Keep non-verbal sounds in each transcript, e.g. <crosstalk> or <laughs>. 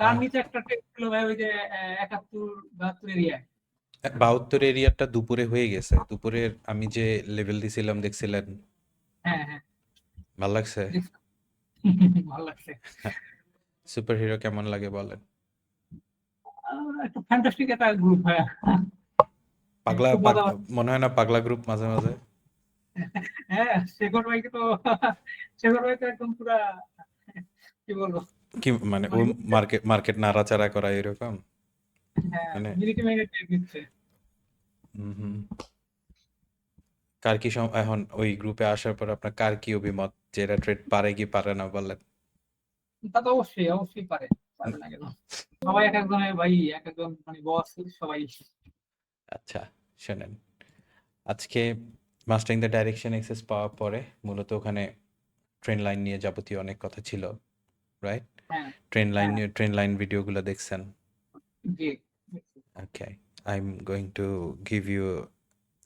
তার আহ। নিচে একটা ছিল ভাই ওই যে একাত্তর বাহাত্তর এরিয়ায় বাহাত্তর এরিয়াটা দুপুরে হয়ে গেছে। দুপুরের আমি যে লেভেল দিছিলাম দেখছিলেন? হ্যাঁ হ্যাঁ। ভালো লাগছে? <laughs> ভালো লাগছে। <laughs> সুপার হিরো কেমন লাগে বলেন? একটা ফ্যান্টাস্টিক একটা গ্রুপ ভাইয়া পাগলা মনে হয় না পাগলা গ্রুপ মাঝে মাঝে। হ্যাঁ শেখর ভাইকে তো শেখর ভাই তো একদম পুরা কি বলব? কি মানে ও মার্কেট মার্কেট নাড়াচাড়া করা এরকম? হ্যাঁ মানে-। কার কি এখন ওই গ্রুপে আসার পর আপনার কার কি অভিমত? যে এরা ট্রেড পারে কি পারে না বলেন। তা তো অবশ্যই অবশ্যই পারে পারবে না কেন? সবাই এক একজনের ভাই এক একজন মানে বস সবাই। আচ্ছা শোনেন। আজকে মাস্টারিং দ্য ডাইরেকশন এক্সেস পাওয়ার পরে মূলত ওখানে ট্রেন লাইন নিয়ে যাবতীয় অনেক কথা ছিল right train line. Train line ভিডিওগুলো দেখছেন? জি Okay, I'm going to give you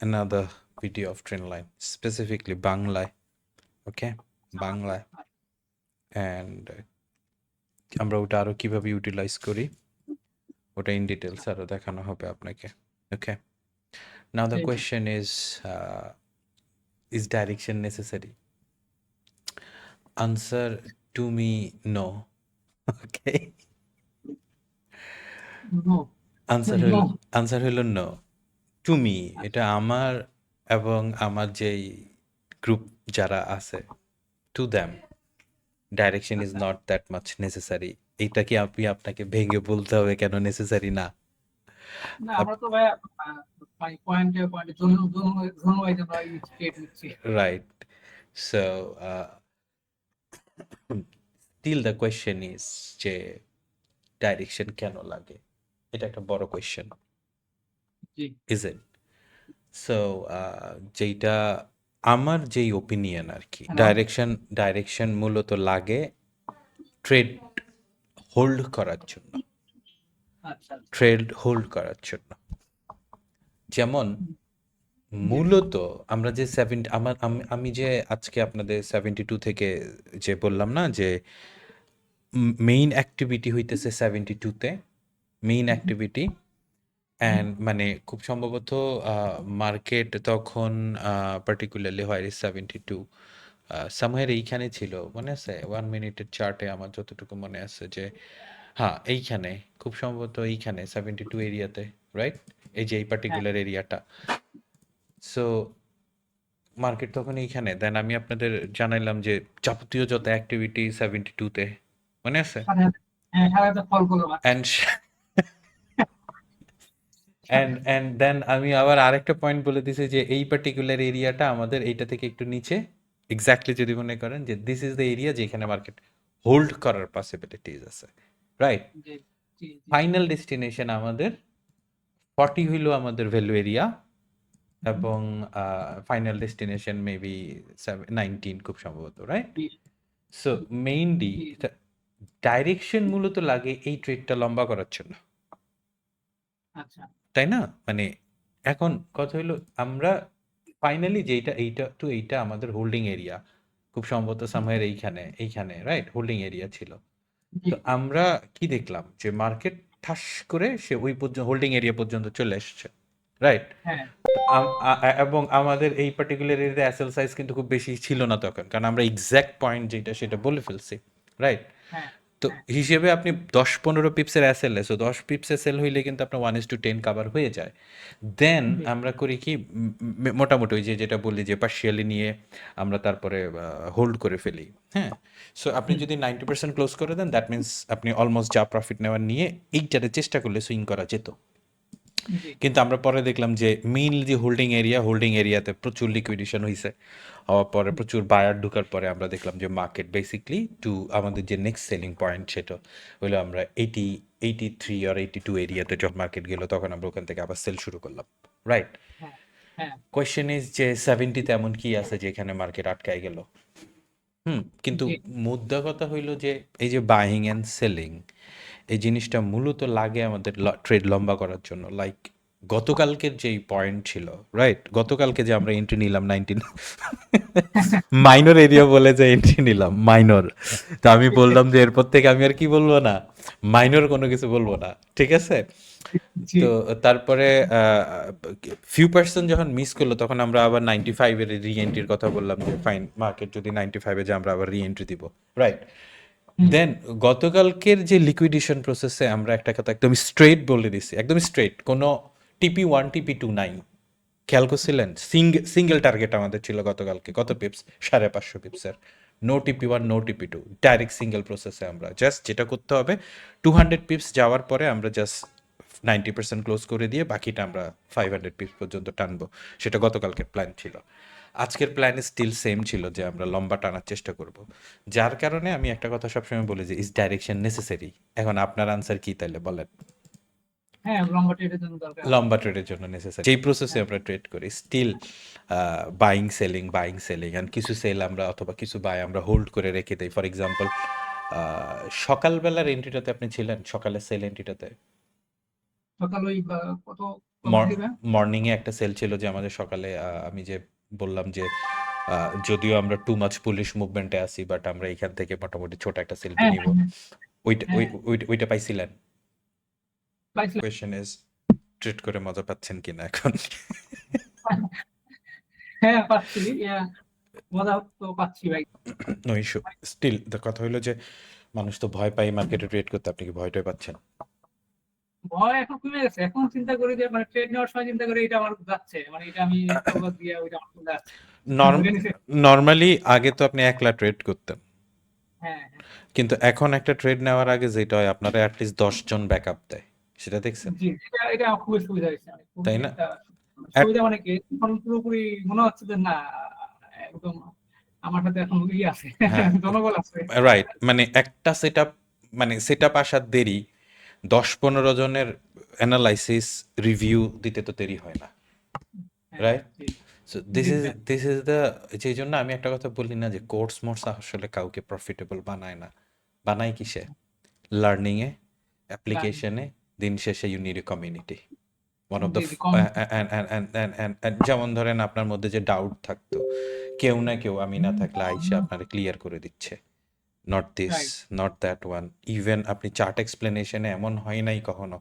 another video of trend line, specifically Bangla. Okay, Bangla. And uh, আমরা ওটা আরও কীভাবে ইউটিলাইজ করি? ওটা ইন ডিটেলস আরও দেখানো হবে আপনাকে okay now the question is is direction necessary answer to me no okay no answer No. হইল আনসার হইল নো টু মি এটা আমার এবং আমার যেই গ্রুপ যারা আছে to them direction is not that much necessary এইটা কি আপনি আপনাকে ভেঙে বলতে হবে কেন নেসেসারি না? না আমরা তো ভাইয়া পয়েন্টে পয়েন্টে জোন জোন জোন ওয়াইজ আমরা স্টেট নিচ্ছি right so still the question is যে ডাইরেকশন কেন লাগে? এটা একটা বড় কোয়েশ্চেন ইজ ইট সো যেইটা আমার যেই ওপিনিয়ন আর কি হ্যাঁ। ডাইরেকশন ডাইরেকশন মূলত লাগে ট্রেড হোল্ড করার জন্য। আচ্ছা। ট্রেড হোল্ড করার জন্য। যেমন মূলত আমরা যে সেভেন্টি আমার আমি- আমি যে আজকে আপনাদের সেভেন্টি টু থেকে যে বললাম না যে মেইন অ্যাক্টিভিটি হইতেছে সেভেন্টি টুতে মেইন অ্যাক্টিভিটি অ্যান্ড মানে খুব সম্ভবত মার্কেট তখন পার্টিকুলারলি হয় সেভেন্টি টু সামহের এইখানে ছিল মনে আছে? ওয়ান মিনিটের চার্টে আমার যতটুকু মনে আছে যে হ্যাঁ এইখানে খুব সম্ভবত এইখানে সেভেন্টি টু এরিয়াতে রাইট এই যে এই পার্টিকুলার এরিয়াটা সো মার্কেট তখন এইখানে। দেন আমি আপনাদের জানাইলাম যে যাবতীয় যত অ্যাক্টিভিটি সেভেন্টি টুতে মনে আছে? সাথে হ্যাঁ অ্যান্ড অ্যান্ড দেন আমি আবার আরেকটা পয়েন্ট বলে দিছি যে এই পার্টিকুলার এরিয়াটা আমাদের এইটা থেকে একটু নিচে এক্স্যাক্টলি যদি মনে করেন যে দিস ইজ দ্য এরিয়া যেখানে মার্কেট হোল্ড করার পসিবিলিটিস আছে রাইট ফাইনাল ডেস্টিনেশন আমাদের ফর্টি হইল আমাদের ভ্যালু এরিয়া এবং ফাইনাল ডেস্টিনেশন মেবি নাইনটিন খুব সম্ভবত রাইট সো মেইনলি। ডাইরেকশন মূলত লাগে এই ট্রেডটা লম্বা করার জন্য। আচ্ছা। তাই না? মানে এখন কথা হইল আমরা ফাইনালি যেইটা এইটা টু এইটা আমাদের হোল্ডিং এরিয়া খুব সম্ভবত সামহের এইখানে এইখানে রাইট হোল্ডিং এরিয়া ছিল। তো আমরা কি দেখলাম? যে মার্কেট ঠাস করে সে ওই পর্যন্ত হোল্ডিং এরিয়া পর্যন্ত চলে এসছে রাইট হ্যাঁ। এবং আমাদের এই পার্টিকুলার এরিয়াতে অ্যাসেল সাইজ কিন্তু খুব বেশি ছিল না তখন কারণ আমরা এক্স্যাক্ট পয়েন্ট যেটা সেটা বলে ফেলছি রাইট হ্যাঁ। তো হিসেবে আপনি দশ পনেরো পিপসের অ্যাসেল সো দশ পিপসের সেল হইলে কিন্তু আপনার one is to ten cover হয়ে যায়। দেন আমরা করি কি মোটামুটি ওই যে যেটা বললি যে পার্শিয়ালি নিয়ে আমরা তারপরে হোল্ড করে ফেলি। হ্যাঁ? সো আপনি যদি নাইনটি পার্সেন্ট ক্লোজ করে দেন দ্যাট মিনস আপনি অলমোস্ট যা প্রফিট নেওয়ার নিয়ে এইটাতে চেষ্টা করলে সুইং করা যেত। কিন্তু আমরা পরে দেখলাম যে মেইনলি যে হোল্ডিং এরিয়া হোল্ডিং এরিয়াতে প্রচুর লিকুইডেশন হয়েছে হওয়ার পরে প্রচুর বায়ার ঢুকার পরে আমরা দেখলাম যে মার্কেট বেসিকলি টু আমাদের যে নেক্সট সেলিং পয়েন্ট সেটা হলো আমরা এইটি এইটি থ্রি আর এইটি টু এরিয়াতে যখন মার্কেট গেল তখন আমরা ওখান থেকে আবার সেল শুরু করলাম রাইট কোয়েশ্চেন ইজ যে সেভেন্টিতে এমন কি আছে যেখানে মার্কেট আটকায় গেল? হুম কিন্তু মুদ্রা কথা হইল যে এই যে বাইং অ্যান্ড সেলিং এই জিনিসটা মূলত লাগে আমাদের ট্রেড লম্বা করার জন্য। লাইক গতকালকের যেই পয়েন্ট ছিল রাইট গতকালকে যে আমরা এন্ট্রি নিলাম নাইনটিন মাইনর এরিয়া বলে যে এন্ট্রি নিলাম মাইনর তো আমি বললাম যে এরপর থেকে আমি আর কি বলব না? মাইনর কোনো কিছু বলব না ঠিক আছে? তো তারপরে ফিউ পার্সেন্ট যখন মিস করল তখন আমরা আবার নাইনটি ফাইভের রি এন্ট্রির কথা বললাম যে ফাইন মার্কেট যদি নাইনটি ফাইভে যে আমরা আবার রি এন্ট্রি দিব। রাইট দেন গতকালকের যে লিকুইডেশন প্রসেসে আমরা একটা কথা একদম স্ট্রেট বলে দিছি একদম স্ট্রেট কোনো টিপি ওয়ান টিপি টু নাই। খেয়াল করছিলেন? সিঙ্গেল টার্গেট আমাদের ছিল গতকালকে, কত পিপস সাড়ে পাঁচশো পিপসের no TP one no TP two direct single প্রসেসে আমরা। জাস্ট যেটা করতে হবে টু হান্ড্রেড পিপস যাওয়ার পরে আমরা জাস্ট নাইনটি পার্সেন্ট ক্লোজ করে দিয়ে বাকিটা আমরা ফাইভ হান্ড্রেড পিপস পর্যন্ত টানবো। সেটা গতকালকের প্ল্যান ছিল। আজকের প্ল্যান স্টিল সেম ছিল যে আমরা লম্বা টানার চেষ্টা করব। যার কারণে আমি একটা কথা সবসময় বলি যে ইস ডাইরেকশন নেসেসারি এখন আপনার আনসার কি তাহলে বলেন? হ্যাঁ লম্বা ট্রেডের জন্য নেসেসারি যেই প্রসেসে আমরা ট্রেড করি still buying selling buying selling and কিছু সেল আমরা অথবা কিছু বাই আমরা হোল্ড করে রেখে দেই। ফর এক্সাম্পল সকালবেলার এন্ট্রিটাতে আপনি ছিলেন? সকালের সেল এন্ট্রিটাতে সকাল ওই কত কত মর্নিং এ একটা সেল ছিল যে আমাদের সকালে আমি যে বললাম যে যদিও আমরা টু মাচ পুলিশ মুভমেন্টে আছি বাট আমরা এখান থেকে মোটামুটি ছোট একটা সেলফি হ্যাঁ নিব। হ্যাঁ, ওইটা হ্যাঁ। ওই- ওইটা পাইছিলেন? কোয়েশ্চেন ইজ ট্রিট করে মজা পাচ্ছেন কিনা এখন? হ্যাঁ পাচ্ছি মজা তো পাচ্ছি ভাই। নো ইস্যু স্টিল কথা হলো যে মানুষ তো ভয় পায় মার্কেটে ট্রেড করতে আপনি কি ভয়টাই পাচ্ছেন? ভয় এখন কমে গেছে। এখন চিন্তা করি যে মানে ট্রেড নেওয়ার সময় চিন্তা করি এটা আমার যাচ্ছে। মানে এটা আমি দিয়ে ওইটা আমার চলে আসছে। নর্মালি আগে তো আপনি একলা ট্রেড করতেন। হ্যাঁ হ্যাঁ। কিন্তু এখন একটা ট্রেড নেওয়ার আগে যেটা হয় আপনারা অ্যাটলিস্ট দশ জন ব্যাকআপ দেয়। সেটা দেখছেন? জি এটা খুবই সুবিধা হয়েছে। মানে তাই না? সুবিধা মানে কি এখন পুরোপুরি মনে হচ্ছে যে না একদম আমার সাথে এখন আছে হ্যাঁ। জনবল আছে। রাইট মানে একটা সেট মানে সেট আপ আসার দেরি দশ পনেরো জনের অ্যানালাইসিস রিভিউ দিতে তো দেরি হয় না। So this is this is the যেই জন্য আমি একটা কথা বলি না যে কোর্স মোর্স আসলে কাউকে প্রফিটেবল বানায় না। বানায় কিসে? লার্নিং এ অ্যাপ্লিকেশনে দিন শেষে you need a community one of the. যেমন ধরেন আপনার মধ্যে যে ডাউট থাকতো কেউ না কেউ আমি না থাকলে আইসা আপনার ক্লিয়ার করে দিচ্ছে। Not this not that one even আপনি চার্ট এক্সপ্লেনেশনে এমন হয় নাই কখনো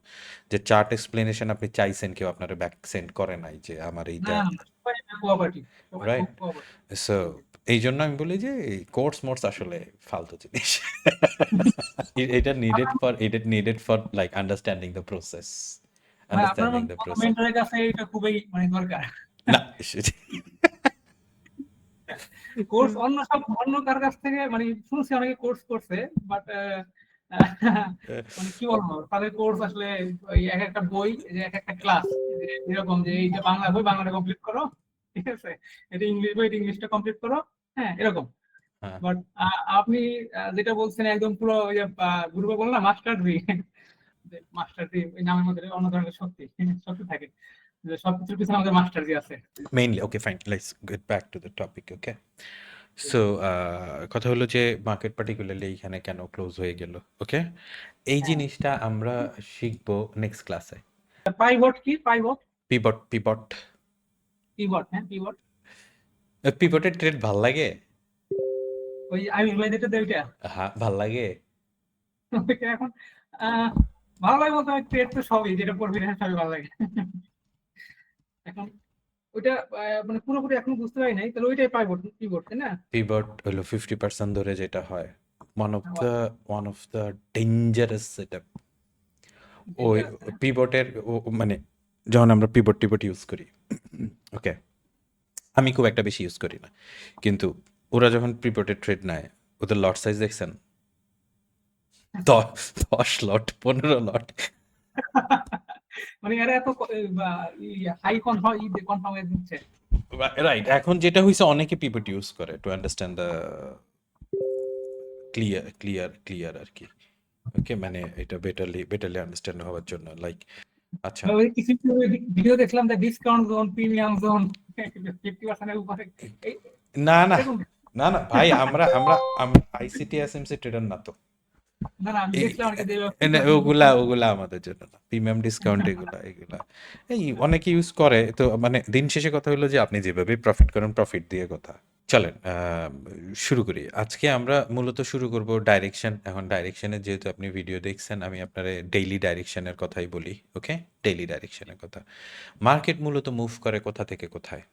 যে চার্ট এক্সপ্লেনেশন আপনি চাইছেন কেউ আপনার ব্যাক সেন্ড করে নাই যে আমার এইটা cooperative। সো এই জন্য আমি বলি যে কোর্স মোর্স আসলে ফালতু জিনিস। <laughs> এটা নিডেড ফর এটা needed for like understanding the process understanding the process মেন্টরের কাছে এটা খুবই মানে দরকার। না <laughs> কোর্স অন্য সব অন্য কার কাছ থেকে মানে শুনছি অনেকে কোর্স করছে বাট মানে কি বলব তাদের কোর্স আসলে এক একটা বই যে এক একটা ক্লাস এরকম যে এইটা বাংলা বই বাংলাটা কমপ্লিট করো ঠিক আছে? এটা ইংলিশ বই এটা ইংলিশটা কমপ্লিট করো হ্যাঁ এরকম। হ্যাঁ। বাট আপনি যেটা বলছেন একদম পুরো ওই যে গ্রুপে বললাম মাস্টার ডি মাস্টার ডি নামের মধ্যে অন্য ধরনের শক্তি শক্তি থাকে। যে সবকিছুর পিছনে আমাদের মাস্টার জি আছে mainly okay fine let's get back to the topic okay so কথা হলো যে মার্কেট পার্টিকুলারলি এইখানে কেন ক্লোজ হয়ে গেল ওকে এই হ্যাঁ। জিনিসটা আমরা শিখব নেক্সট ক্লাসে পাইভট কি? পাইভট পিবট পিবট পিভট হ্যাঁ পিভট পিবটের ট্রেড ভালো লাগে? ওই আমি ভাই যেটা দেই ওইটা? হ্যাঁ ভালো লাগে। এখন ভালো লাগে বলতে ট্রেড তো সবই যেটা পড়বি সবই ভালো লাগে। এখন ওইটা মানে পুরোপুরি এখনও বুঝতে পারি নাই। তাহলে ওইটাই পাইভট পিভট তাই না? পিবট হলো ফিফটি পার্সেন্ট ধরে যেটা হয়। One of the one of the dangerous set up ওই পিবটের মানে যখন আমরা পিবট টিবট ইউজ করি ওকে? আমি খুব একটা বেশি ইউজ করি না। কিন্তু ওরা যখন পিবটের ট্রেড নেয় ওদের লট সাইজ দেখছেন? <laughs> দশ দশ লট পনেরো লট <laughs> মানে এরা এত হাই কনফার্ম কনফার্ম হয়ে দিচ্ছে রাইট এখন যেটা হয়েছে অনেকে পিপট ইউজ করে to understand the clear clear clear আর কি ওকে মানে এটা বেটারলি বেটারলি আন্ডারস্ট্যান্ড হওয়ার জন্য লাইক আচ্ছা। ওই কিছু ভিডিও দেখলাম যে discount zone premium zone fifty পার্সেন্টের উপরে। না না না না ভাই আমরা আমরা আমরা আইসিটি এসএমসি ট্রেডার না তো। ওগুলা ওগুলা আমাদের জন্য না। প্রিমিয়াম ডিসকাউন্ট এগুলা এগুলা। এই অনেকে ইউজ করে তো মানে দিন শেষে কথা হলো যে আপনি যেভাবে প্রফিট করেন প্রফিট দিয়ে কথা। চলেন শুরু করি। আজকে আমরা মূলত শুরু করব ডাইরেকশন এখন ডাইরেকশনের যেহেতু আপনি ভিডিও দেখছেন আমি আপনার ডেইলি ডাইরেকশনের কথাই বলি ওকে ডেইলি ডাইরেকশনের কথা। মার্কেট মূলত মুভ করে কোথা থেকে কোথায়?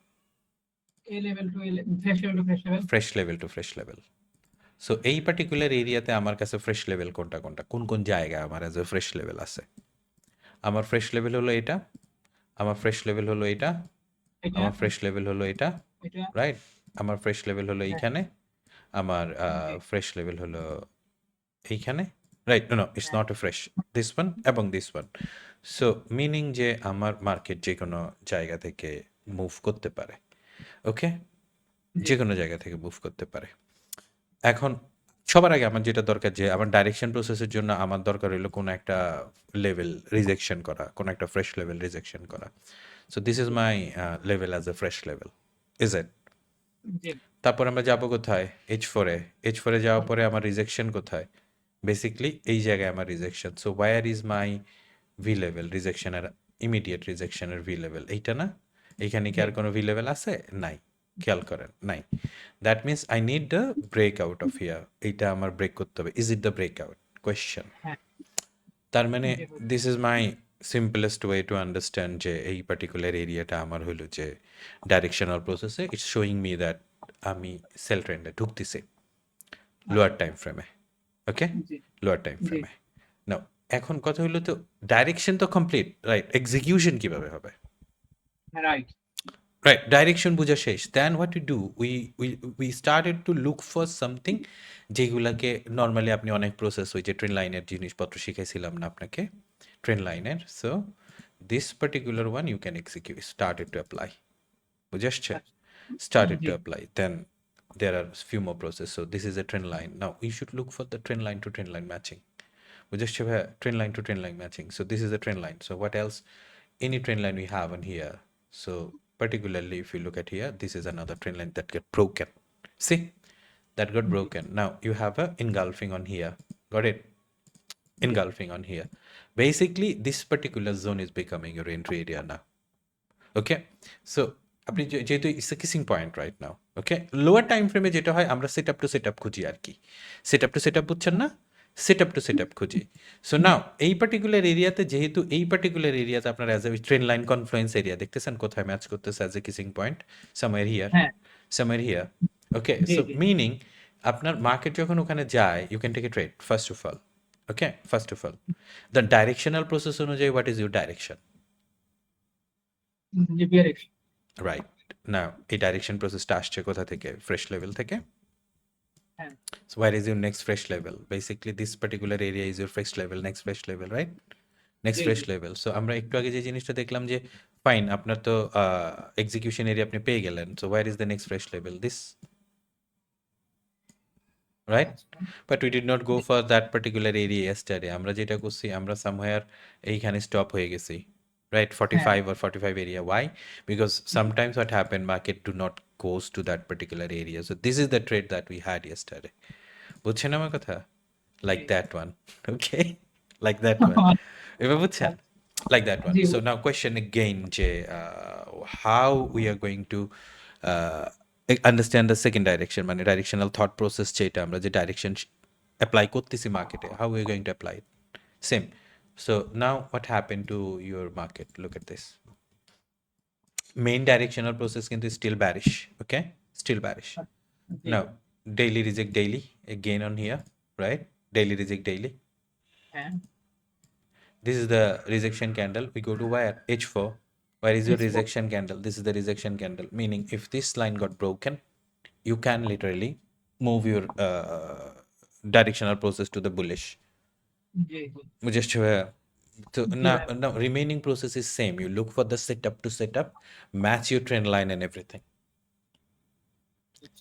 A level to fresh level to fresh level fresh level to fresh level so এই পার্টিকুলার এরিয়াতে আমার কাছে ফ্রেশ লেভেল কোনটা কোনটা কোন কোন জায়গায় আমার অ্যাজ এ ফ্রেশ লেভেল আছে আমার ফ্রেশ লেভেল হলো এটা আমার ফ্রেশ লেভেল হলো এটা আমার ফ্রেশ লেভেল হলো এটা রাইট আমার ফ্রেশ লেভেল হলো হ্যাঁ। এইখানে আমার। ফ্রেশ লেভেল হলো এইখানে রাইট নো ইটস হ্যাঁ। Not a fresh this one এবং দিস ওয়ান সো মিনিং যে আমার মার্কেট যে কোনো জায়গা থেকে মুভ করতে পারে ওকে। যে কোনো জায়গা থেকে মুভ করতে পারে এখন সবার আগে আমার যেটা দরকার যে আমার ডাইরেকশন প্রসেসের জন্য আমার দরকার হলো কোনো একটা লেভেল রিজেকশন করা কোনো একটা ফ্রেশ লেভেল রিজেকশন করা। So this is my level as a fresh level is it তারপর আমরা যাব কোথায়? এইচ ফোরে এইচ ফোরে যাওয়ার পরে আমার রিজেকশন কোথায়? বেসিকলি এই জায়গায় আমার rejection so where is my V level রিজেকশনের immediate রিজেকশনের ভি লেভেল এইটা না? এইখানে কি আর কোনো ভি লেভেল আছে? নাই। খেয়াল করেন নাই। That means I need the break out of here এইটা আমার ব্রেক করতে হবে। Is it the break out question. তার মানে। This is my simplest way to understand যে এই পার্টিকুলার এরিয়াটা আমার হলো যে ডাইরেকশনাল প্রসেসে ইটস শোয়িং মি দ্যাট আমি সেল ট্রেন্ডে ঢুকতেছি। লোয়ার টাইম ফ্রেমে ওকে লোয়ার টাইম ফ্রেমে না এখন কথা হলো তো ডাইরেকশন তো কমপ্লিট রাইট এক্সিকিউশন কীভাবে হবে? রাইট রাইট ডাইরেকশন বোঝা শেষ then what you do we we we started to look for something যেগুলাকে নর্মালি আপনি অনেক প্রসেস ওই যে ট্রেন লাইনের জিনিসপত্র শিখাইছিলাম না আপনাকে ট্রেন লাইনের so this particular one you can execute started to apply বুঝে আসছে started to G. apply then there are few more process so this is a trend line now you should look for the trend line to trend line matching we just have a trend line to trend line matching so this is a trend line so what else any trend line we have on here so particularly if you look at here this is another trend line that get broken see that got broken now you have a engulfing on here got it engulfing on here basically this particular zone is becoming your entry area now okay so আপনি যে- যেহেতু it's a kissing point right now okay lower time ফ্রেমে যেটা হয় আমরা set up to set up খুঁজি আর কি set up to set up বুঝছেন না set up to set up খুঁজি। সো নাও এই পার্টিকুলার এরিয়াতে যেহেতু এই পার্টিকুলার এরিয়াতে আপনার as a trend line confluence area দেখতেছেন কোথায় ম্যাচ করতেছে as a kissing point somewhere here হ্যাঁ। Somewhere here okay so meaning আপনার মার্কেট যখন ওখানে যায় you can take a trade first of all okay first of all the directional process অনুযায়ী what is your direction right না এই direction প্রসেসটা আসছে কোথা থেকে? ফ্রেশ লেভেল থেকে? হ্যাঁ So where is your next fresh level? Basically, this particular area is your fresh level, next fresh level, right? Next G, fresh G. level. So আমরা একটু আগে যে জিনিসটা দেখলাম যে ফাইন আপনার তো এক্সিকিউশন এরিয়া আপনি পেয়ে গেলেন so where is the next fresh level this right but we did not go for that particular area yesterday আমরা যেটা করছি আমরা সামহায়ার এইখানে স্টপ হয়ে গেছি right 45 or 45 area why because sometimes what happened market do not goes to that particular area so this is the trade that we had yesterday বুঝছেন আমার কথা like that one okay like that one এবার বুঝছেন like that one so now question again যে uh, how we are going to uh, understand the second direction মানে directional thought process যেটা আমরা যে direction apply করতেছি মার্কেটে how we are going to apply it same So now what happened to your market? Look at this. Main directional process is still bearish. Okay. Still bearish. Okay. Now daily reject daily again on here, right? Daily reject daily. Okay. This is the rejection candle. We go to where H4. Where is your H4. rejection candle? This is the rejection candle. Meaning if this line got broken, you can literally move your uh, directional process to the bullish just uh, so now, Yeah. now remaining process is same you look for the setup to setup match your trend line and everything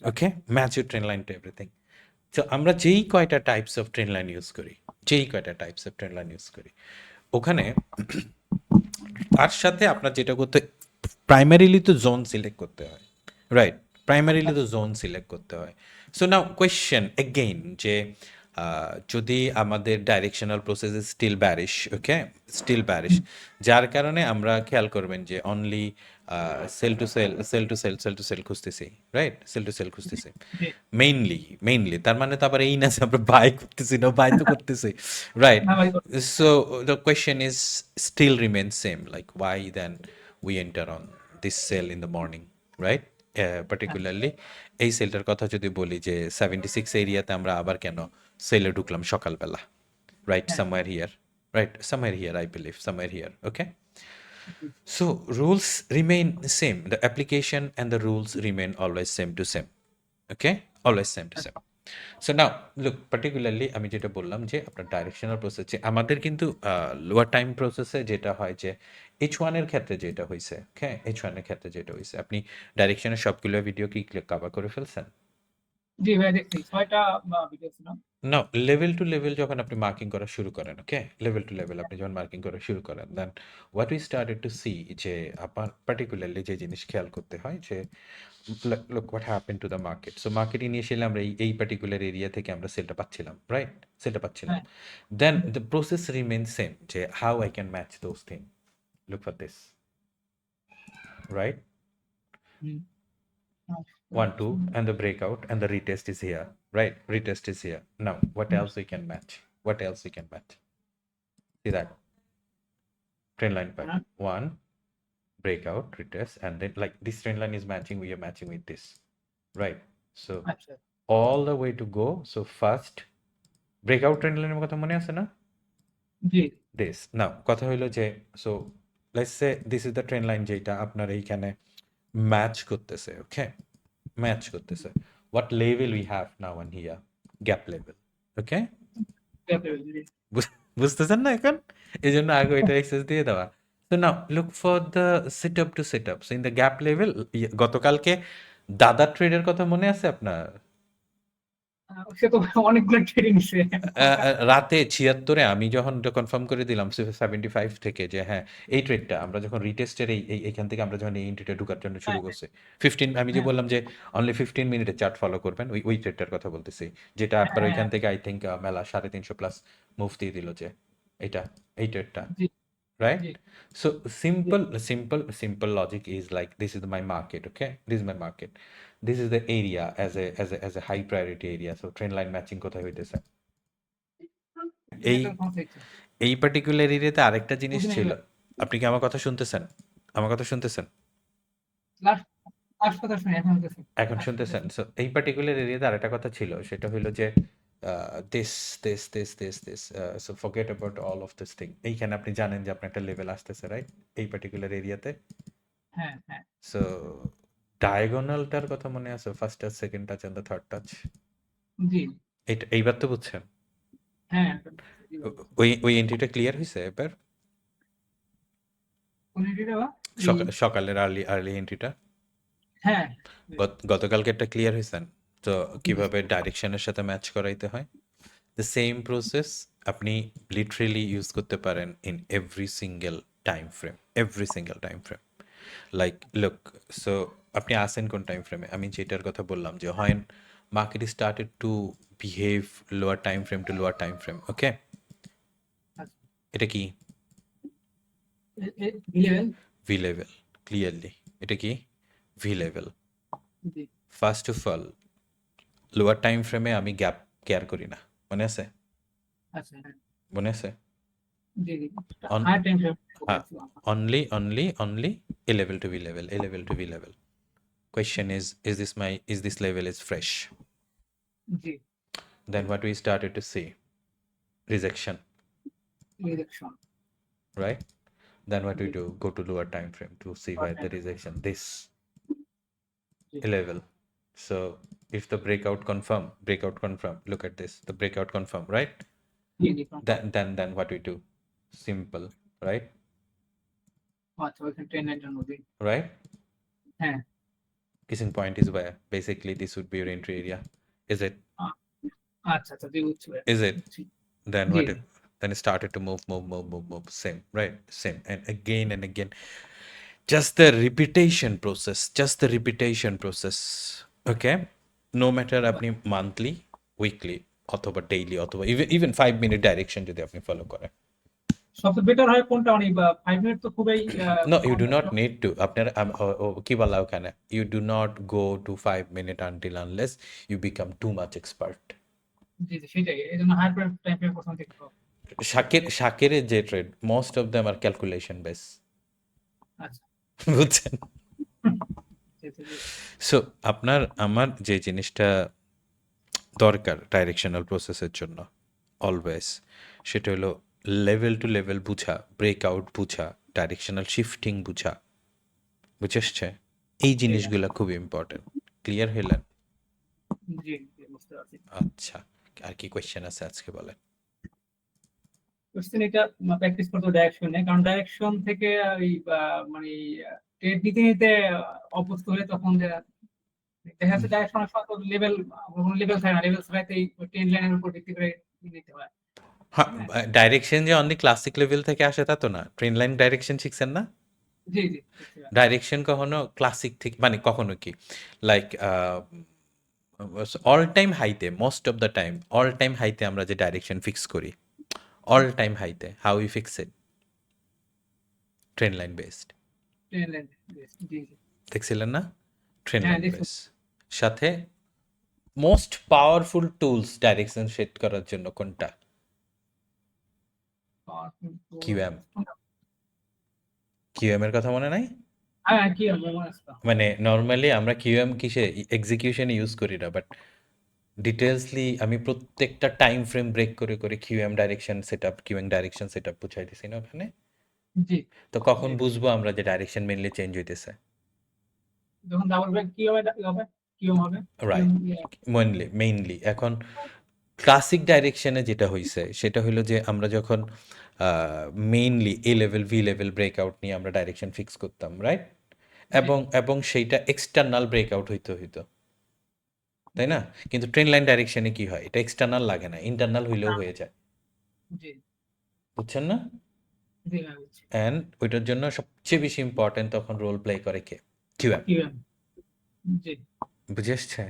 okay match your trend line to everything so আমরা যেই কয়টা types of trend line use করি যেই কয়টা types of trend line use করি ওখানে তার সাথে আপনার যেটা করতে প্রাইমারিলি তো জোন সিলেক্ট করতে হয় রাইট প্রাইমারিলি তো জোন সিলেক্ট করতে হয় সো নাও কোয়েশ্চেন এগেইন যে যদি আমাদের directional process still bearish okay still bearish যার কারণে আমরা খেয়াল করবেন যে only sell to sell sell to sell sell to sell খুঁজতেছি রাইট সেল টু সেল খুঁজতেছি। মেইনলি মেইনলি তার মানে তো আবার এই না যে আমরা বাই করতেছি না বাই তো করতেছি রাইট না ভাই So the question is still remains same. Like why then we enter on this cell in the morning, right? Uh, particularly এই সেলটার কথা যদি বলি যে সেভেন্টি সিক্স এরিয়াতে আমরা আবার কেন সেলে ঢুকলাম সকালবেলা। Right somewhere here right somewhere here I believe somewhere here okay so rules remain same The application and the rules remain always same to same okay always same to same so now look particularly আমি যেটা বললাম যে আপনার directional process যে আমাদের কিন্তু lower time প্রসেসে যেটা হয় যে এইচ ওয়ানের ক্ষেত্রে যেটা হয়েছে হ্যাঁ এইচ ওয়ানের ক্ষেত্রে যেটা হয়েছে আপনি ডাইরেকশনের সবগুলো ভিডিও কি কভার করে ফেলছেন? জি ভাই দেখছি। ছয়টা ভিডিও ছিল। না লেভেল টু লেভেল যখন আপনি মার্কিং করা শুরু করেন ওকে লেভেল টু লেভেল আপনি যখন মার্কিং করা শুরু করেন then what we started to see যে আপনার পার্টিকুলারলি যে জিনিস খেয়াল করতে হয় যে look what happen to the market so market initially আমরা এই এই পার্টিকুলার এরিয়া থেকে আমরা সেলটা পাচ্ছিলাম রাইট সেলটা পাচ্ছিলাম। Then the process remain same যে how I can match those thing look for this right one two and the breakout and the retest is here right retest is here now what else we can match what else we can match see that trend line pattern Uh-huh. one breakout retest and then like this trend line is matching we are matching with this right so আচ্ছা all the way to go so first breakout trend line কথা মনে আছে না জি this now কথা হইলো যে so let's say this is the trend line যেটা আপনার এইখানে ম্যাচ করতেছে ওকে ম্যাচ করতেছে what level we have now on here gap level okay বুঝতেছেন না এখন? এই জন্য আগে ওইটা এক্সেস দিয়ে দেওয়া। তো না look for the set up to set up so in the gap level গতকালকে দাদা ট্রেডের কথা মনে আছে আপনার? সে তো অনেকগুলো ট্রেডিং নিছে আহ, আহ, রাতে ছিয়াত্তরে আমি যখন কনফার্ম করে দিলাম সেভেন্টি ফাইভ থেকে যে হ্যাঁ এই ট্রেডটা আমরা যখন রিটেস্টের এই এই- এইখান থেকে আমরা যখন এই এন্ট্রিটা ঢুকার জন্য শুরু হ্যাঁ। করছি ফিফটিন আমি যে হ্যাঁ। বললাম যে অনলি ফিফটিন মিনিটে চার্ট ফলো করবেন ওই ওই ট্রেডটার কথা বলতেছি যেটা আপনার হ্যাঁ। ওইখান থেকে আই থিঙ্ক মেলা সাড়ে তিনশো প্লাস মুভ দিয়ে দিল যে এটা এই ট্রেডটা জি। Right G. So simple simple simple logic is like this is my market okay this is my market this is the area as a as a as a high priority area so trend কোথায় হইতেছে? এই- এই particular এরিয়াতে আরেকটা জিনিস ছিল। আপনি কি আমার কথা শুনতেছেন? আমার কথা শুনতেছেন? এখন শুনতেছেন। সো এই পার্টিকুলার এরিয়াতে আরেকটা কথা ছিল। সেটা হলো যে this this this this this so forget about all of this thing এইখানে আপনি জানেন যে আপনার একটা লেভেল আসতেছে রাইট এই পার্টিকুলার এরিয়াতে হ্যাঁ হ্যাঁ। সো ডায়াগোনালটার কথা মনে আছে? First touch second touch and the third touch জি। এইটা এইবার তো বুঝছেন? হ্যাঁ ওই ওই এন্ট্রিটা ক্লিয়ার হয়েছে এবার? কোন সকালের আর্লি আর্লি এন্ট্রিটা হ্যাঁ। গত- গতকালকে একটা ক্লিয়ার হয়েছেন তো কীভাবে ডাইরেকশনের সাথে ম্যাচ করাইতে হয়? দ্য সেম প্রসেস আপনি লিটারেলি ইউজ করতে পারেন in every single time frame every single time frame like look so আপনি আসেন কোন টাইম ফ্রেমে আমি যেটার কথা বললাম যে হয় market started to behave lower time frame to lower time frame okay এটা কি? ভি লেভেল ক্লিয়ারলি এটা কি? V level first of all lower time ফ্রেমে আমি গ্যাপ কেয়ার করি না মনে আছে আচ্ছা হ্যাঁ মনে আছে জি জি On- হাই টাইম ফ্রেম হ্যাঁ। only only only a level to v level a level to v level question is is this my is this level is fresh G then what we started to see rejection election right then what we do go to lower time frame to see where the rejection this a level So if the breakout confirm, breakout confirm, look at this, the breakout confirm, right? Then, then, then what we do? Simple, right? Right? Yeah. Kissing point is where basically this would be your entry area. Is it? Is it? Then what? Then it started to move, move, move, move, move. Same, right? Same. And again and again just the repetition process just the repetition process okay. No matter আপনি monthly weekly অথবা daily অথবা even five minute direction যদি আপনি follow করেন। সবচেয়ে better হয় কোনটা? মানে ফাইভ মিনিট তো খুবই no you do. Not need to আপনার কি বলা ওখানে? You do not go to five minute until unless you become too much expert জি জি সেটাই। এই জন্য হায়ার টাইম ফ্রেম পছন্দ দেখতে শাকের শাকেরের যে trade most of them are calculation base বুঝছেন। সো আপনার আমার যে জিনিসটা দরকার ডাইরেকশনাল প্রসেসের জন্য অলওয়েজ সেটা হলো লেভেল টু লেভেল বুঝা ব্রেকআউট বুঝা ডাইরেকশনাল শিফটিং বুঝা। বুঝেছে? এই জিনিসগুলো খুব ইম্পর্টেন্ট ক্লিয়ার হইলেন? আচ্ছা আর কি কোয়েশ্চেন আছে আজকে বলেন? কোশ্চেন এটা প্র্যাকটিস করতে ডাইরেকশনে কারণ ডাইরেকশন থেকে ওই মানে ট্রেড নিতে নিতে অভ্যস্ত হলে তখন যে- দেখা যাচ্ছে লেভেল কোনো লেভেল থাকে না লেভেল ট্রেন লাইনের উপর ভিত্তি করে নিতে হয়। হ্যাঁ ডাইরেকশন যে অনলি ক্লাসিক লেভেল থেকে আসে তা তো না ট্রেন লাইন ডাইরেকশন শিখছেন না? জি জি ডাইরেকশন কখনো ক্লাসিক থেকে মানে কখনো কি? লাইক অল টাইম হাইতে most of the time all time হাইতে আমরা যে ডাইরেকশন ফিক্স করি অল টাইম হাইতে how you fix it trend line based দেখছিলেন না ট্রেন সাথে most powerful tools direction set করার জন্য কোনটা QM কিউএম এর কথা মনে নাই। মানে নর্মালি আমরা কিউএম কিসে এক্সিকিউশনে ইউজ করি না বাট ডিটেলসলি আমি প্রত্যেকটা টাইম ফ্রেম ব্রেক করে করে QM direction set up QM direction set up বুঝাই দিছি না ওখানে জি। তো কখন জি। বুঝব আমরা যে ডাইরেকশন মেনলি চেঞ্জ হইতেছে? যখন ডাবল ব্রেক কি হবে হবে? কি হবে? রাইট ইয়ে, মেনলি মেইনলি এখন ক্লাসিক ডাইরেকশনে যেটা হয়েছে সেটা হলো যে আমরা যখন mainly A level V level breakout নিয়ে আমরা ডাইরেকশন ফিক্স করতাম রাইট এবং এবং সেইটা এক্সটার্নাল ব্রেকআউট হইতে হইতো। তাই না? কিন্তু ট্রেন লাইন ডাইরেকশনে কি হয়? এটা এক্সটার্নাল লাগে না ইন্টারনাল হইলেও হয়ে যায়। জি। বুঝছেন না? অ্যান্ড ওইটার জন্য সবচেয়ে বেশি ইম্পর্টেন্ট তখন রোল প্লে করে কে? কিউএম বুঝে এসছে?